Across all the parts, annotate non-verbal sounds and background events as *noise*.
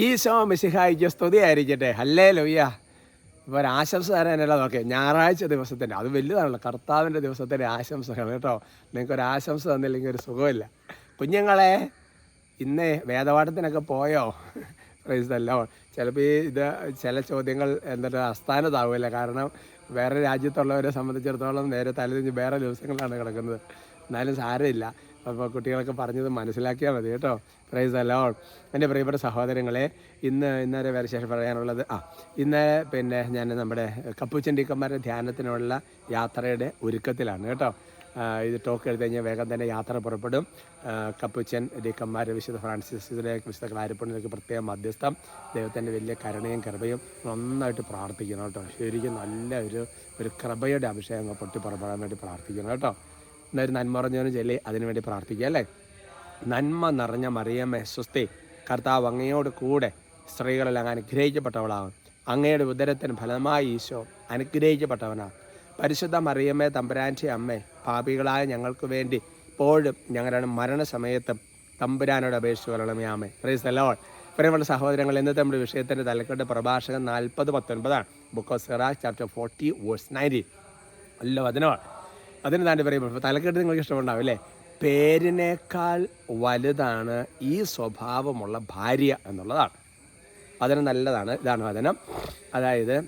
ഈശോ മിശിഹായിക്ക് സ്തുതിയായിരിക്കട്ടെ. ഹല്ലേ ലൊയ്യ ഇപ്പോൾ ഒരു ആശംസ തരാനല്ല നോക്കെ ഞായറാഴ്ച ദിവസത്തിന്റെ അത് വലുതാണല്ലോ കർത്താവിന്റെ ദിവസത്തിന്റെ ആശംസകൾ കേട്ടോ. നിങ്ങൾക്ക് ഒരു ആശംസ തന്നില്ലെങ്കിൽ ഒരു സുഖമില്ല. കുഞ്ഞുങ്ങളെ ഇന്ന് വേദപാഠത്തിനൊക്കെ പോയോ? പ്രൈസല്ലോ ചിലപ്പോൾ ഈ ഇത് ചില ചോദ്യങ്ങൾ എന്നിട്ട് അസ്ഥാനത്താവില്ല കാരണം വേറെ രാജ്യത്തുള്ളവരെ സംബന്ധിച്ചിടത്തോളം നേരെ തലതിഞ്ഞ് വേറെ ദിവസങ്ങളാണ് കിടക്കുന്നത്. എന്നാലും സാരമില്ല. അപ്പോൾ കുട്ടികളൊക്കെ പറഞ്ഞത് മനസ്സിലാക്കിയാൽ മതി കേട്ടോ. പ്രൈസ് അലോൺ എന്റെ പ്രിയപ്പെട്ട സഹോദരങ്ങളെ ഇന്ന് ഇന്നലെ വരെ ശേഷം പറയാനുള്ളത് ആ ഇന്ന് പിന്നെ ഞാൻ നമ്മുടെ കപ്പുച്ചൻ ടീക്കന്മാരുടെ ധ്യാനത്തിനുള്ള യാത്രയുടെ ഒരുക്കത്തിലാണ് കേട്ടോ. ഇത് ടോക്ക് എടുത്തു കഴിഞ്ഞാൽ വേഗം തന്നെ യാത്ര പുറപ്പെടും. കപ്പുച്ചൻ ഡിക്കന്മാർ വിശുദ്ധ ഫ്രാൻസിസ് ഇതിലേക്ക് വിശുദ്ധ ക്ലാരിപ്പണിലേക്ക് പ്രത്യേകം മധ്യസ്ഥം. ദൈവത്തിന്റെ വലിയ കരുണയും കൃപയും നന്നായിട്ട് പ്രാർത്ഥിക്കണം കേട്ടോ. ശരിക്കും നല്ല ഒരു ഒരു കൃപയുടെ അഭിഷേകം പൊട്ടി പുറപ്പെടാൻ വേണ്ടി പ്രാർത്ഥിക്കണം കേട്ടോ. എന്നൊരു നന്മ നിറഞ്ഞവനും ചൊല്ലി അതിനുവേണ്ടി പ്രാർത്ഥിക്കുക അല്ലേ? നന്മ നിറഞ്ഞ മറിയമ്മ സ്വസ്തി. കർത്താവ് അങ്ങയോട് കൂടെ സ്ത്രീകളെല്ലാം അനുഗ്രഹിക്കപ്പെട്ടവളാകും അങ്ങയുടെ ഉദരത്തിന് ഫലമായി ഈശോ അനുഗ്രഹിക്കപ്പെട്ടവനാണ്. പരിശുദ്ധ മറിയമ്മേ തമ്പുരാന്റെ അമ്മേ പാപികളായ ഞങ്ങൾക്ക് വേണ്ടി ഇപ്പോഴും ഞങ്ങളുടെ മരണസമയത്തും തമ്പുരാനോട് അപേക്ഷിച്ച് വരണമേ ആമേ പ്രൈസ് അലോൾ പ്രിയമുള്ള സഹോദരങ്ങൾ ഇന്നത്തെ നമ്മുടെ വിഷയത്തിന്റെ തലക്കെട്ട് പ്രഭാഷകൻ നാൽപ്പത് പത്തൊൻപതാണ്. Book of Sirach chapter forty verse nineteen അല്ലോ വചനമാണ്. അതിന് താണ്ടി പറയുമ്പോൾ തലക്കെട്ട് നിങ്ങൾക്ക് ഇഷ്ടമുണ്ടാവും അല്ലേ? പേരിനേക്കാൾ വലുതാണ് ഈ സ്വഭാവമുള്ള ഭാര്യ എന്നുള്ളതാണ്. വചനം നല്ലതാണ് ഇതാണ് വചനം. അതായത്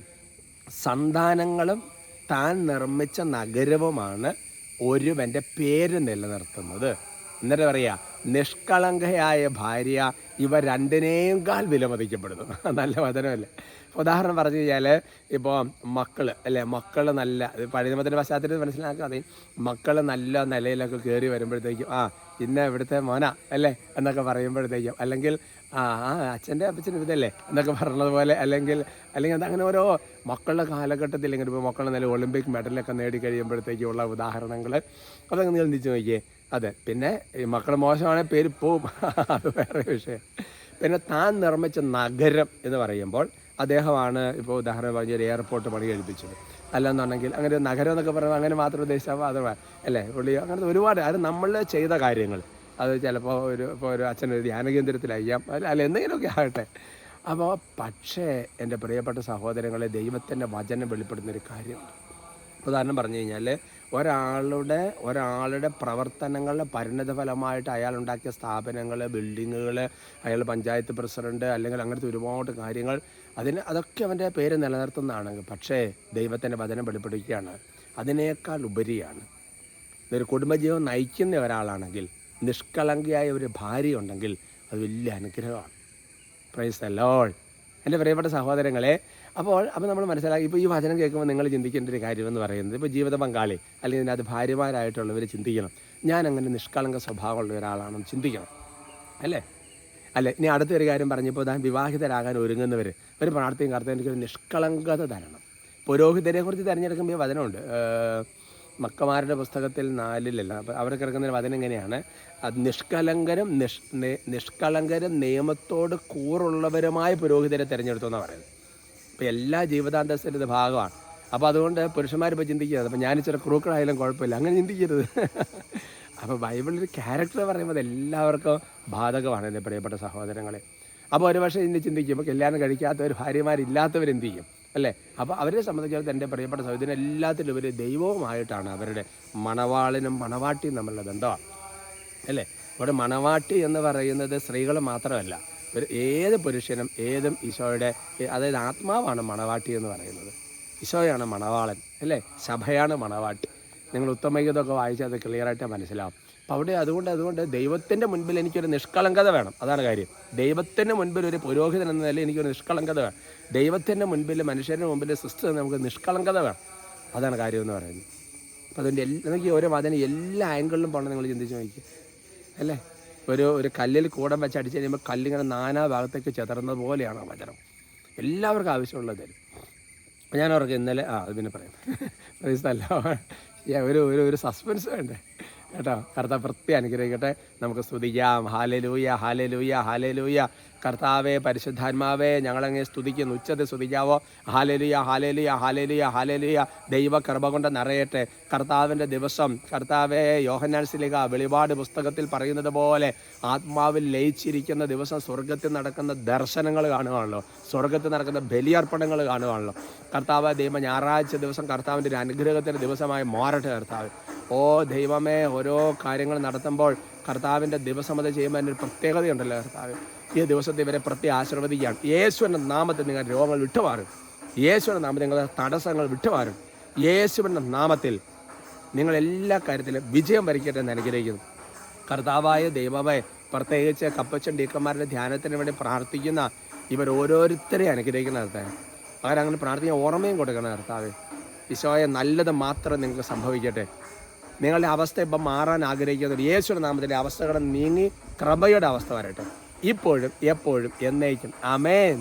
സന്താനങ്ങളും താൻ നിർമ്മിച്ച നഗരവുമാണ് ഒരുവന്റെ പേര് നിലനിർത്തുന്നത്. എന്നിട്ട് പറയുക നിഷ്കളങ്കയായ ഭാര്യ ഇവ രണ്ടിനേയും കാൽ വിലമതിക്കപ്പെടുന്നു. *laughs* നല്ല വചനമല്ലേ? ഉദാഹരണം പറഞ്ഞു കഴിഞ്ഞാൽ ഇപ്പോൾ മക്കൾ അല്ലേ? മക്കൾ നല്ല പഴയ നിയമത്തിന്റെ പശ്ചാത്തലത്തിൽ മനസ്സിലാക്കാതെ മക്കൾ നല്ല നിലയിലൊക്കെ കയറി വരുമ്പോഴത്തേക്കും ആ ഇന്ന ഇവിടുത്തെ മോന അല്ലേ? എന്നൊക്കെ പറയുമ്പോഴത്തേക്കും അല്ലെങ്കിൽ ആ ആ അച്ഛന്റെ അപ്പച്ചൻ ഇതല്ലേ? എന്നൊക്കെ പറഞ്ഞതുപോലെ അല്ലെങ്കിൽ അല്ലെങ്കിൽ അങ്ങനെ ഓരോ മക്കളുടെ കാലഘട്ടത്തിൽ ഇങ്ങനെ ഇപ്പോൾ മക്കളുടെ നല്ല ഒളിമ്പിക് മെഡലൊക്കെ നേടി കഴിയുമ്പോഴത്തേക്കുള്ള ഉദാഹരണങ്ങൾ അതൊക്കെ നിങ്ങൾ ചിന്തിച്ച് നോക്കിയേ അതെ. പിന്നെ ഈ മക്കൾ മോശമാണെങ്കിൽ പേര് പോവും അത് വേറെ വിഷയം. പിന്നെ താൻ നിർമ്മിച്ച നഗരം എന്ന് പറയുമ്പോൾ അദ്ദേഹമാണ് ഇപ്പോൾ ഉദാഹരണം പറഞ്ഞ ഒരു എയർപോർട്ട് പണി കഴിപ്പിച്ചത്. അല്ലെന്നുണ്ടെങ്കിൽ അങ്ങനെ നഗരം എന്നൊക്കെ പറയുമ്പോൾ അങ്ങനെ മാത്രം ഉദ്ദേശിച്ചാൽ അത് അല്ലേ? പുള്ളി അങ്ങനത്തെ ഒരുപാട് അത് നമ്മൾ ചെയ്ത കാര്യങ്ങൾ. അത് ചിലപ്പോൾ ഒരു ഇപ്പോൾ ഒരു അച്ഛനൊരു ധ്യാന കേന്ദ്രത്തിലായിരിക്കാം. അല്ല അല്ല എന്തെങ്കിലുമൊക്കെ ആകട്ടെ. അപ്പോൾ പക്ഷേ എന്റെ പ്രിയപ്പെട്ട സഹോദരങ്ങളെ ദൈവത്തിന്റെ വചനം വെളിപ്പെടുന്ന ഒരു കാര്യമുണ്ട്. ഉദാഹരണം പറഞ്ഞു കഴിഞ്ഞാൽ ഒരാളുടെ ഒരാളുടെ പ്രവർത്തനങ്ങളുടെ പരിണിത ഫലമായിട്ട് അയാൾ ഉണ്ടാക്കിയ സ്ഥാപനങ്ങൾ ബിൽഡിങ്ങുകൾ അയാൾ പഞ്ചായത്ത് പ്രസിഡന്റ് അല്ലെങ്കിൽ അങ്ങനത്തെ ഒരുപാട് കാര്യങ്ങൾ അതിന് അതൊക്കെ അവന്റെ പേര് നിലനിർത്തുന്നതാണ് പക്ഷേ ദൈവത്തിന്റെ വചനം വെളിപ്പെടുത്തുകയാണ് അതിനേക്കാൾ ഉപരിയാണ്. ഒരു കുടുംബജീവൻ നയിക്കുന്ന ഒരാളാണെങ്കിൽ നിഷ്കളങ്കിയായ ഒരു ഭാര്യ ഉണ്ടെങ്കിൽ അത് വലിയ അനുഗ്രഹമാണ്. പ്രൈസ് അല്ലോൾ എന്റെ പ്രിയപ്പെട്ട സഹോദരങ്ങളെ അപ്പോൾ അപ്പോൾ നമ്മൾ മനസ്സിലാക്കി. ഇപ്പോൾ ഈ വചനം കേൾക്കുമ്പോൾ നിങ്ങൾ ചിന്തിക്കേണ്ട ഒരു കാര്യമെന്ന് പറയുന്നത് ഇപ്പോൾ ജീവിത പങ്കാളി അല്ലെങ്കിൽ ഇതിനകത്ത് ഭാര്യമാരായിട്ടുള്ളവർ ചിന്തിക്കണം. ഞാൻ അങ്ങനെ നിഷ്കളങ്ക സ്വഭാവമുള്ള ഒരാളാണെന്ന് ചിന്തിക്കണം. അല്ലേ? അല്ലേ? ഇനി അടുത്തൊരു കാര്യം പറഞ്ഞപ്പോൾ താൻ വിവാഹിതരാകാൻ ഒരുങ്ങുന്നവർ ഒരു പ്രാർത്ഥനയും കർത്താൻ എനിക്കൊരു നിഷ്കളങ്കത തരണം. പുരോഹിതരെ കുറിച്ച് തിരഞ്ഞെടുക്കുമ്പോൾ വചനമുണ്ട്. മക്കമാരുടെ പുസ്തകത്തിൽ നാലിലല്ല അപ്പോൾ അവിടെ കിടക്കുന്ന വചനം എങ്ങനെയാണ് നിഷ്കളങ്കരും നിഷ് നിഷ്കളങ്കരും നിയമത്തോട് കൂറുള്ളവരുമായ പുരോഹിതരെ തിരഞ്ഞെടുത്തു എന്നാണ് പറയുന്നത്. അപ്പോൾ എല്ലാ ജീവിതാന്തസ്സിന്റെ ഇത് ഭാഗമാണ്. അപ്പോൾ അതുകൊണ്ട് പുരുഷന്മാരിപ്പോൾ ചിന്തിക്കുന്നത് അപ്പോൾ ഞാൻ ഇച്ചിരി ക്രൂക്കളായാലും കുഴപ്പമില്ല. അങ്ങനെ ചിന്തിക്കരുത്. *laughs* അപ്പോൾ ബൈബിളിൽ ക്യാരക്ടർ പറയുമ്പോൾ എല്ലാവർക്കും ബാധകമാണ് എന്റെ പ്രിയപ്പെട്ട സഹോദരങ്ങളെ. അപ്പോൾ ഒരു പക്ഷേ ഇന്ന് ചിന്തിക്കുമ്പോൾ കല്യാണം കഴിക്കാത്തവർ ഭാര്യമാരില്ലാത്തവരെന്ത് ചെയ്യും? അല്ലേ? അപ്പോൾ അവരെ സംബന്ധിച്ചിടത്തോളം എന്റെ പ്രിയപ്പെട്ട സഹോദരൻ എല്ലാത്തിലും ഒരു ദൈവവുമായിട്ടാണ് അവരുടെ മണവാളിനും മണവാട്ടിയും തമ്മിലുള്ള ബന്ധമാണ്. അല്ലേ? ഇവിടെ മണവാട്ടി എന്ന് പറയുന്നത് സ്ത്രീകൾ മാത്രമല്ല ഒരു ഏത് പുരുഷനും ഏതും ഈശോയുടെ അതായത് ആത്മാവാണ് മണവാട്ടി എന്ന് പറയുന്നത്. ഈശോയാണ് മണവാളൻ അല്ലേ? സഭയാണ് മണവാട്ടി. നിങ്ങൾ ഉത്തമഗീതമൊക്കെ വായിച്ചാൽ അത് ക്ലിയറായിട്ട് മനസ്സിലാവും. അപ്പോൾ അവിടെ അതുകൊണ്ട് അതുകൊണ്ട് ദൈവത്തിന്റെ മുൻപിൽ എനിക്കൊരു നിഷ്കളങ്കത വേണം. അതാണ് കാര്യം. ദൈവത്തിന്റെ മുൻപിൽ ഒരു പുരോഹിതൻ എന്ന നിലയിൽ എനിക്കൊരു നിഷ്കളങ്കത വേണം. ദൈവത്തിന്റെ മുൻപിൽ മനുഷ്യന്റെ മുമ്പിൽ സൃഷ്ടി നമുക്ക് നിഷ്കളങ്കത വേണം. അതാണ് കാര്യം എന്ന് പറയുന്നത്. അപ്പോൾ അതിന്റെ എല്ലാ എനിക്ക് ഓരോ വാദന എല്ലാ ആംഗിളിലും പോകണം നിങ്ങൾ ചിന്തിച്ച് നോക്കി അല്ലേ? ഒരു ഒരു കല്ലിൽ കൂടം വെച്ച് അടിച്ച് കഴിയുമ്പോൾ കല്ലിങ്ങനെ നാനാ ഭാഗത്തേക്ക് ചെതറുന്നത് പോലെയാണ് ആ വചനം. എല്ലാവർക്കും ആവശ്യമുള്ളത് തരും ഞാൻ അവർക്ക് ഇന്നലെ ആ അത് പിന്നെ പറയാം. ഒരു ഒരു ഒരു സസ്പെൻസ് വേണ്ടേ? കേട്ടോ? കർത്താവ് വൃത്തി അനുഗ്രഹിക്കട്ടെ. നമുക്ക് സ്തുതിക്കാം. ഹാലലൂയ ഹാലലൂയ ഹാലലൂയ കർത്താവെ പരിശുദ്ധാത്മാവെ ഞങ്ങളങ്ങ് സ്തുതിക്കുന്നു. ഉച്ചത്തിൽ സ്തുതിക്കാവോ? ഹാലലുയ ഹാലലുയ ഹാലലുയ ഹാലലുയ ദൈവ കൃപ കൊണ്ട് നിറയട്ടെ. കർത്താവിന്റെ ദിവസം കർത്താവെ യോഹന്നാൻ സിലിക വെളിപാട് പുസ്തകത്തിൽ പറയുന്നത് പോലെ ആത്മാവിൽ ലയിച്ചിരിക്കുന്ന ദിവസം സ്വർഗത്തിൽ നടക്കുന്ന ദർശനങ്ങൾ കാണുകയാണല്ലോ സ്വർഗത്തിൽ നടക്കുന്ന ബലിയർപ്പണങ്ങൾ കാണുകയാണല്ലോ കർത്താവ് ദൈവം ഞായറാഴ്ച ദിവസം കർത്താവിന്റെ ഒരു അനുഗ്രഹത്തിന്റെ ദിവസമായി മാറട്ടെ കർത്താവ്. ഓ ദൈവമേ ഓരോ കാര്യങ്ങൾ നടത്തുമ്പോൾ കർത്താവിന്റെ ദിവസം അത് ചെയ്യുമ്പോൾ അതിന്റെ ഒരു പ്രത്യേകതയുണ്ടല്ലോ കർത്താവ്. ഈ ദിവസത്തെ ഇവരെ പ്രത്യേക ആശീർവദിക്കുകയാണ്. യേശുവിന്റെ നാമത്തിൽ നിങ്ങൾ രോഗങ്ങൾ വിട്ടുമാറും. യേശുവിന്റെ നാമത്തിൽ നിങ്ങളുടെ തടസ്സങ്ങൾ വിട്ടുമാറും. യേശുവിന്റെ നാമത്തിൽ നിങ്ങൾ എല്ലാ കാര്യത്തിലും വിജയം വരിക്കട്ടെ എന്ന് അനുഗ്രഹിക്കുന്നു. കർത്താവായ ദൈവമേ പ്രത്യേകിച്ച് കപ്പച്ചൻ ഡീക്കന്മാരുടെ ധ്യാനത്തിന് വേണ്ടി പ്രാർത്ഥിക്കുന്ന ഇവർ ഓരോരുത്തരെയും അനുഗ്രഹിക്കുന്ന കർത്താവ്. പകരം അങ്ങനെ പ്രാർത്ഥിക്കാൻ ഓർമ്മയും കൊടുക്കണം കർത്താവ്. ഈശോയെ നല്ലത് മാത്രം നിങ്ങൾക്ക് സംഭവിക്കട്ടെ. നിങ്ങളുടെ അവസ്ഥ ഇപ്പം മാറാൻ ആഗ്രഹിക്കുന്ന യേശുവിന്റെ നാമത്തിലെ അവസ്ഥകളെ നീങ്ങി കൃപയുടെ അവസ്ഥ വരട്ടെ. ഇപ്പോഴും എപ്പോഴും എന്നേക്കും. അമേൻ